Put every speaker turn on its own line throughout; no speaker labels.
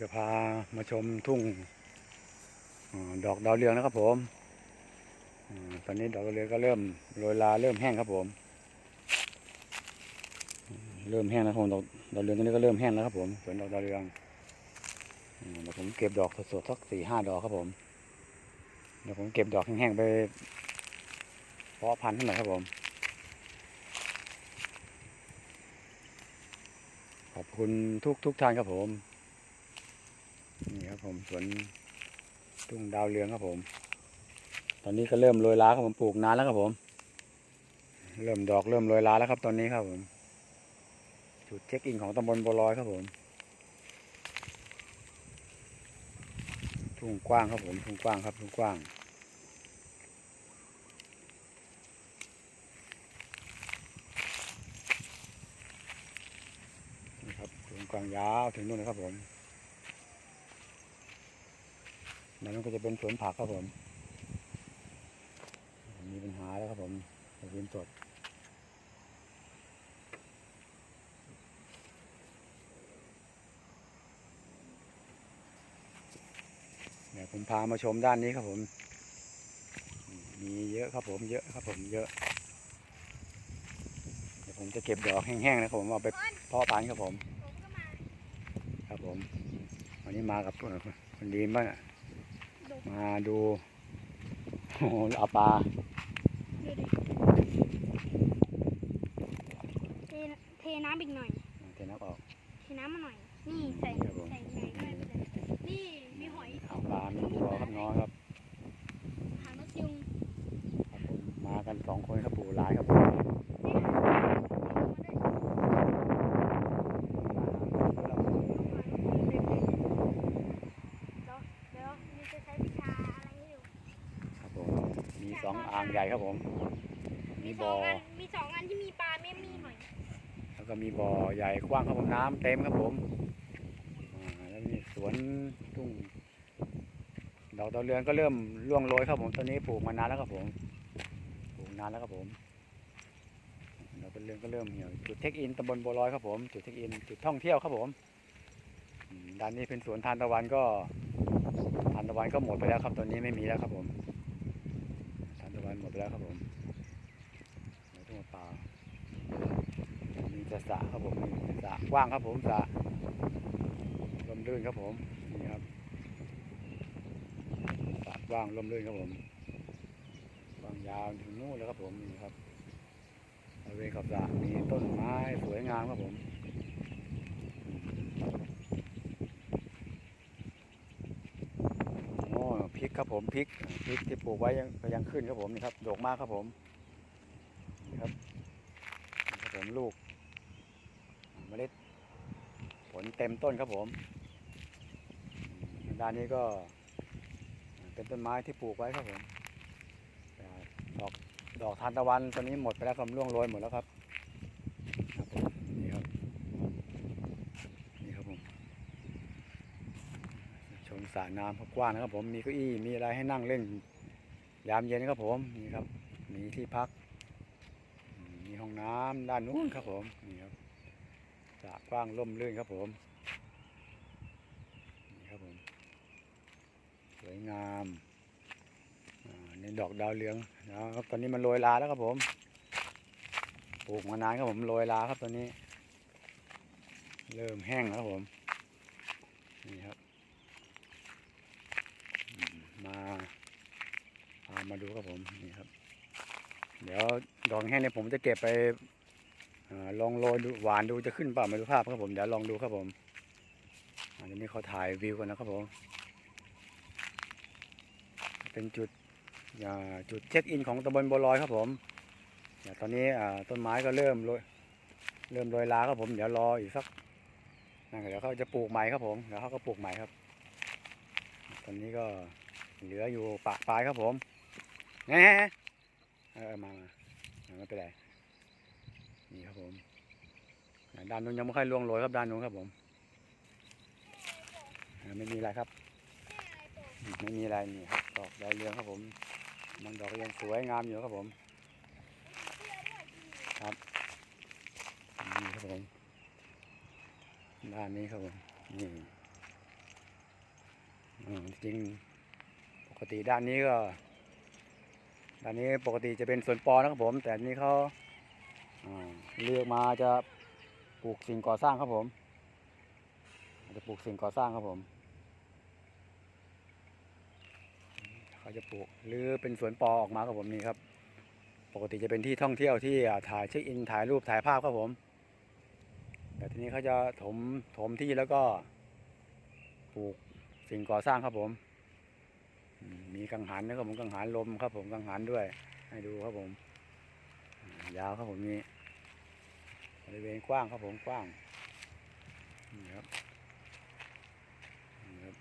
จะพามาชมทุ่งอดอกดาวเรืองนะครับผมอตอนนี้ดอกดาวเรืองก็เริ่มโรยลาเริ่มแห้งครับผม เริ่มแห้งแล้วครับผมดอกดาวเรืองตอนนี้ก็เริ่มแห้งแล้วครับผมสวนดอกดาวเรืองเดี๋ยวผมเก็บดอกสดๆสักสี่ห้าดอกครับผมเดี๋ยวผมเก็บดอกแห้งๆไปเพาะพันธุ์ให้หน่อยครับผมขอบคุณทุกทุกท่านครับผม นี่ครับผมสวนทุ่งดาวเรืองครับผม ตอนนี้ก็เริ่มโรยล้าครับผมปลูกนานแล้วครับผม เริ่มดอกเริ่มโรยล้าแล้วครับ ตอนนี้ครับผม จุดเช็คอินของตำบลบัวลอยครับผม ทุ่งกว้างครับผม ทุ่งกว้างครับ ทุ่งกว้างนี่ครับทุ่งกว้างยาวถึงนู่นนะครับผม นั่นก็จะเป็นสวนผักครับผมมีปัญหาแล้วครับผมตะวินสดเดี๋ยวผมพามาชมด้านนี้ครับผม มีเยอะครับผมเยอะครับผมเยอะ เดี๋ยวผมจะเก็บดอกแห้งๆนะครับผมเอาไปเพาะพันธุ์ครับผม ครับผม วันนี้มากับคนดีมาก มาดู โอ้โหเอาปลา
ดูดิเทเทน้ำอีกหน่อย
เทน้ำออก
เทน้ำมาหน่อย นี่ใส่
ครับผม
ใส่ใส่ด้วยไปเลยนี่มีหอย
เอาปลามีบัวครับน้อยครับ
หางนกยุง
ครับผมมากันสองคนครับปู่หลายครับผม
เดี๋ยวมีจะใช้วิชาอะไรให้ดู
ครับผม มีสองอ่างใหญ่ ครับผม มีบ่อ
สงอันมีสองอันที่มีปลาไม่มีหอย
แล้วก็มีบ่อใหญ่กว้างครับผมน้ำเต็มครับผมอ่าแล้วมีสวนทุ่งดอกดาวเรืองก็เริ่มร่วงโรยครับผมตอนนี้ปลูกมานานแล้วครับผมปลูกนานแล้วครับผมดอกดาวเรืองก็เริ่มเหี่ยวจุดเช็คอินตำบลบัวลอยครับผมจุดเช็คอินจุดท่องเที่ยวครับผมอืมด้านนี้เป็นสวนทานตะวันก็ทานตะวันก็หมดไปแล้วครับตอนนี้ไม่มีแล้วครับผม ทานตะวันหมดไปแล้วครับผมเหลือแตัวเปล่ามีสระครับผมมีสระกว้างครับผมสระลมรื่นครับผมนี่ครับสระกว้างร่มรื่นครับผมกว้างยาวถึงนู่นแล้วครับผมนี่ครับบริเวณขอบสระมีต้นไม้สวยงามครับผมโอ้พริก ครับผมพริกพริกที่ปลูกไว้ยังยังขึ้นครับผมนี่ครับดกมากครับผมนี่ครับครับผมลูกเมล็ดผลเต็มต้นครับผมด้านนี้ก็เป็นต้นไม้ที่ปลูกไว้ครับผมดอกดอกทานตะวันตอนนี้หมดไปแล้วครับร่วงโรยหมดแล้วครับผมนี่ครับนี่ครับผมชมสระ น้ำกว้างนะครับ ผมมีเก้าอี้มีอะไรให้นั่งเล่นยามเย็นครับผมนี่ครับ มีที่พัก มีห้องน้ำด้านนู้นครับผมนี่ครับสระกว้างร่มรื่นครับผมนี่ครับผมสวยงามอ่าในดอกดาวเรืองนะครับตอนนี้มันโรยลาแล้วครับผมปลูกมานานครับผมโรยลาครับตอนนี้ เริ่มแห้งแล้วครับผมนี่ครับอืมมาพา มาดูครับผมนี่ครับ เดี๋ยวดอกแห้งเนี่ยผมจะเก็บไปอลองโรยดูหวานดูจะขึ้นเปล่าไม่รู้ภาพครับผมเดี๋ยวลองดูครับผมอันนี้เขาถ่ายวิวกันนะครับผม เป็นจุดจุดเช็คอินของตำบลบัวลอยครับผมเนี่ยวตอนนี้ต้นไม้ก็เริ่มโรยเริ่มโรยลาครับผมเดี๋ยวรออีกสักนั่นเดี๋ยวเขาจะปลูกใหม่ครับผมเดี๋ยวเขาก็ปลูกใหม่ครับ ตอนนี้ก็เหลืออยู่ปะปลายครับผม แหน่เออมามามาไม่เป็นไรนี่ครับผมด้านนู้นยังไม่ค่อยล่วงโรยครับด้านนู้นครับผมไม่มีอะไรครับไม่มีอะไรนี่ครับดอกดาวเรืองครับผมบางดอกยังสวยงามอยู่ครับผม ครับนี่ครับผมด้านนี้ครับผมนี่อืมจริงปกติด้านนี้ก็ ด้านนี้ปกติจะเป็นสวนปอนะครับผม แต่อันนี้เขาเลือกมาจะปลูกสิ่งก่อสร้างครับผม จะปลูกสิ่งก่อสร้างครับผม เขาจะปลูกหรือเป็นสวนปอออกมาครับผมนี่ครับ ปกติจะเป็นที่ท่องเที่ยวที่ถ่ายเช็คอินถ่ายรูปถ่ายภาพครับผม แต่ทีนี้เขาจะถมถมที่แล้วก็ปลูกสิ่งก่อสร้างครับผม มีกังหันนะครับผมกังหันลมครับผมกังหันด้วย ให้ดูครับผมยาวครับผมนี่บริเวณกว้างครับผมกว้างนี่ครับนี่ครับ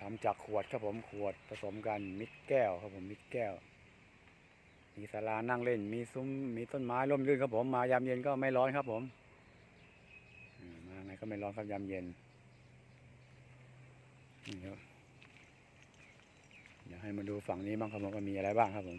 ทำจากขวดครับผมขวดผสมกันมิดแก้วครับผมมิดแก้ว มีศาลานั่งเล่น มีซุ้มมีต้นไม้ร่มรื่นครับผมมายามเย็นก็ไม่ร้อนครับผมมาไหนก็ไม่ร้อนครับยามเย็นนี่ครับ ให้มาดูฝั่งนี้บ้างครับผมว่ามีอะไรบ้างครับผม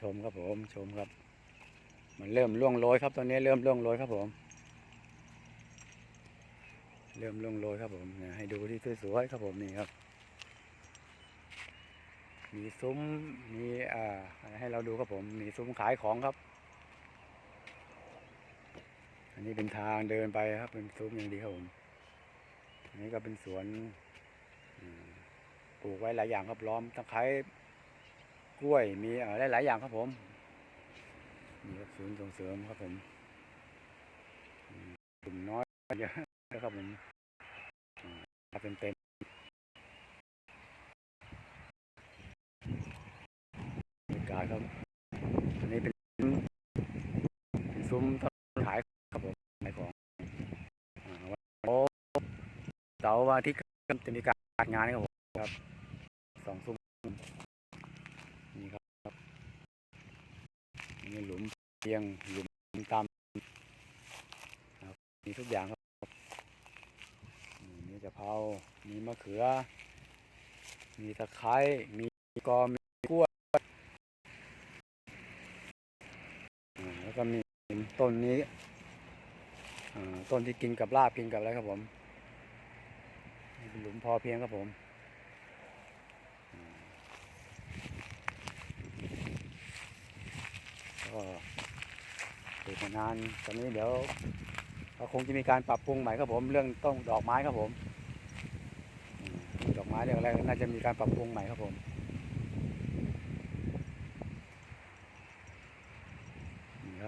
ชมครับผมชมครับ มันเริ่มล่วงโรยครับตอนนี้เริ่มล่วงโรยครับผม เริ่มล่วงโรยครับผมให้ดูที่สวยๆครับผมนี่ครับ มีซุ้มมีอ่าให้เราดูครับผมมีซุ้มขายของครับ อันนี้เป็นทางเดินไปครับ เป็นซุ้มอย่างดีครับผมอันนี้ก็เป็นสวนปลูกไว้หลายอย่างครับล้อมตะไคร้กล้วยมีเอ่อหลายอย่างครับผมมีครับศูนย์ส่งเสริมครับผมกลุ่มน้อยเยอะนะครับผมมาเป็นเต็มบรรยาครับ อันนี้เป็นเป็นซุ้มขายครับผมขายของวันโอ้เสาร์วันอาทิตย์ก็จะมีการงานครับผมครับสองซุ้มนี่ครับนี่หลุมเตียงหลุมตามมีทุกอย่างครับมีจะเผามีมะเขือ มีตะไคร้ มีกอมกล้วยอ่าแล้ว ก็มีต้นนี้ต้นที่กินกับลาบกินกับอะไรครับผมหลุมพอเพียงครับผมก็ปลูกมานานตอนนี้เดี๋ยวก็คงจะมีการปรับปรุงใหม่ครับผม เรื่องต้นดอกไม้ครับผม ดอกไม้เรื่องอะไรน่าจะมีการปรับปรุงใหม่ครับผม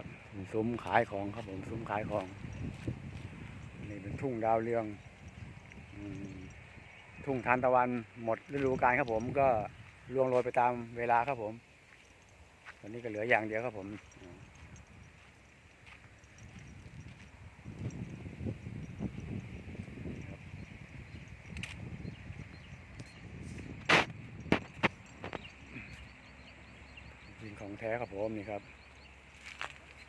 ครับมีซุ้มขายของครับผมซุ้มขายของ นี่เป็นทุ่งดาวเรืองทุ่งทานตะวันหมดฤดูกาลครับผมก็ล่วงโรยไปตามเวลาครับผมตอนนี้ก็เหลืออย่างเดียวครับผมสินของแท้ครับผมนี่ครับ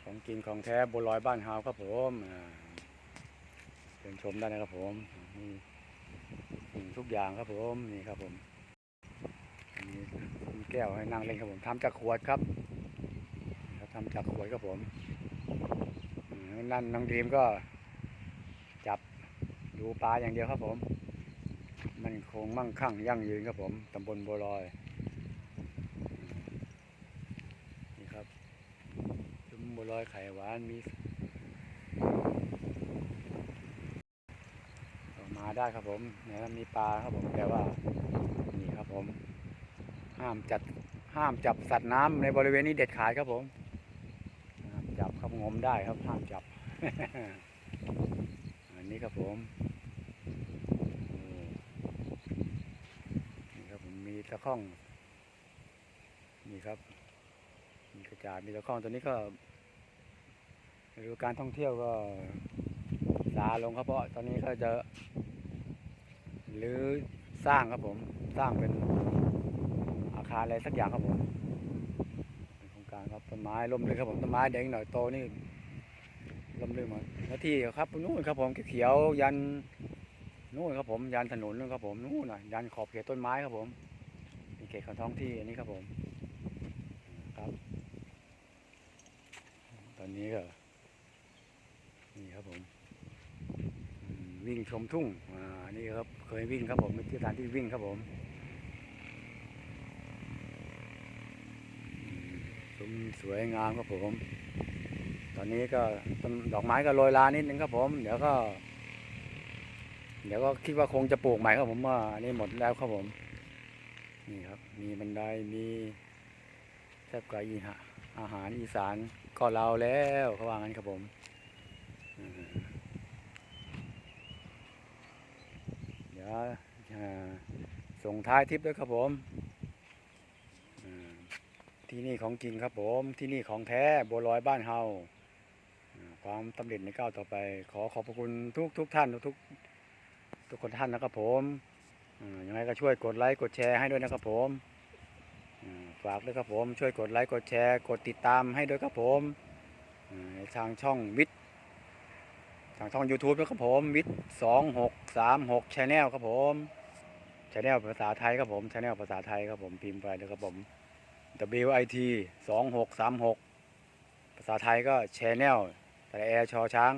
ของกินของแท้บัวลอยบ้านเฮาครับผมเชิญชมได้นะครับผมมีสิ่งทุกอย่างครับผมนี่ครับผมมีแก้วให้นั่งเล่นครับผมทำจากขวดครับทำจากขวดครับผมอืมนั่นน้องดีมก็จับดูปลาอย่างเดียวครับผม มันคงมั่งคั่งยั่งยืนครับผมตำบลบัวลอยนี่ครับซุ้ม บัวลอยไข่หวานมีออกมาได้ครับผมเนี่ยมีปลาครับผมแต่ว่านี่ครับผม ห้ามจัดห้ามจับสัตว์น้ำในบริเวณนี้เด็ดขาดครับผมห้ามจับครับงมได้ครับห้ามจับ อันนี้ครับผมโอ้นี่ครับผมมีตะข้องนี่ครับมีกระจาดมีตะข้องตัวนี้ก็ ฤดูการท่องเที่ยวก็ซาลงครับเพราะตอนนี้ก็จะหรือสร้างครับผมสร้างเป็นอาคารอะไรสักอย่างครับผมเป็นโครงการครับต้นไม้ร่มรื่นครับผมต้นไม้เด็กหน่อยโตนี่ร่มรื่นหมดแล้วที่ครับนู่นครับผมเขียวยันนู่นครับผมยันถนนนู่นครับผมนู่นน่ะยันขอบเขตต้นไม้ครับผมมีเขตของท้องที่อันนี้ครับผมครับ ตอนนี้ก็ นี่ครับผมวิ่งชมทุ่งอ่านี่ครับเคยวิ่งครับผมที่สถานที่วิ่งครับผมชมสวยงามครับผม ตอนนี้ก็ต้นดอกไม้ก็โรยลานิดนึงครับผม เดี๋ยวก็ เดี๋ยวก็คิดว่าคงจะปลูกใหม่ครับผมว่าอันนี้หมดแล้วครับผม นี่ครับ มีบันไดมีแทบกว่าอีหะอาหารอีสานก็เราแล้วเขาว่างั้นครับผมอืมเดี๋ยวอ่า ส่งท้ายทริปด้วยครับผมที่นี่ของจริงครับผม ที่นี่ของแท้บัวลอยบ้านเฮาความสำเร็จในก้าวต่อไป ขอขอบพระคุณทุกทุกท่านทุกทุกคนท่านนะครับผมยังไงก็ช่วยกดไลค์กดแชร์ให้ด้วยนะครับผมฝากด้วยครับผมช่วยกดไลค์กดแชร์กดติดตามให้ด้วยครับผมทางช่องวิททางช่อง YouTube นะครับผมวิทสองหกสามหกชแนลครับผม ชาแนลภาษาไทยครับผมชาแนลภาษาไทยครับผมพิมพ์ไปเลยครับผม W I T สองหกสามหกภาษาไทยก็ชแนลสระแอชอช้าง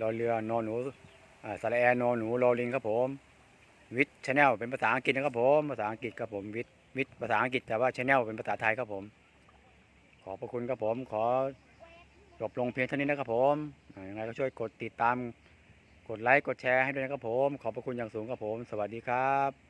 รอเรือนอนหนูอ่าสระแอนอนหนูรอลิงครับผมวิทชแนลเป็นภาษาอังกฤษนะครับผมภาษาอังกฤษครับผมวิทวิทภาษาอังกฤษแต่ว่าชแนลเป็นภาษาไทยครับผม ขอบพระคุณครับผมขอจบลงเพียงเท่านี้นะครับผมยังไงก็ช่วยกดติดตามกดไลค์กดแชร์ให้ด้วยนะครับผม ขอบพระคุณอย่างสูงครับผม สวัสดีครับ